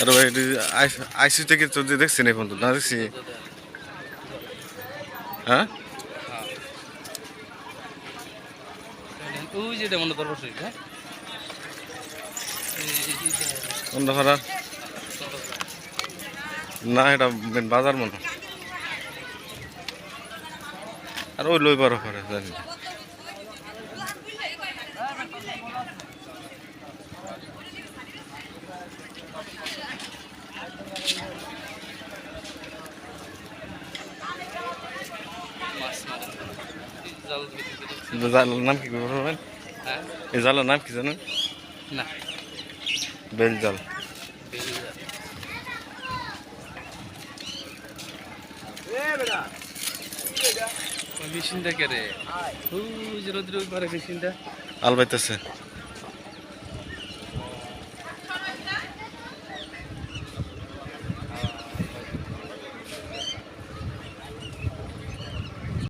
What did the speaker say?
আরে ভাই আইসি থেকে তো দেখছি না এখন তো না দেখছি? হ্যাঁ? হ্যাঁ। ওই যেটা মনে হ্যাঁ? কোনটা ভাড়া? না এটা বাজার মনে। আর ওই লইবার পারে জানি জালের নাম কি এই জালের নাম কি জানেন না বেল জাল মেশিনটা কে রে রোদ্রে পারে মেশিনটা আল পাইতেছে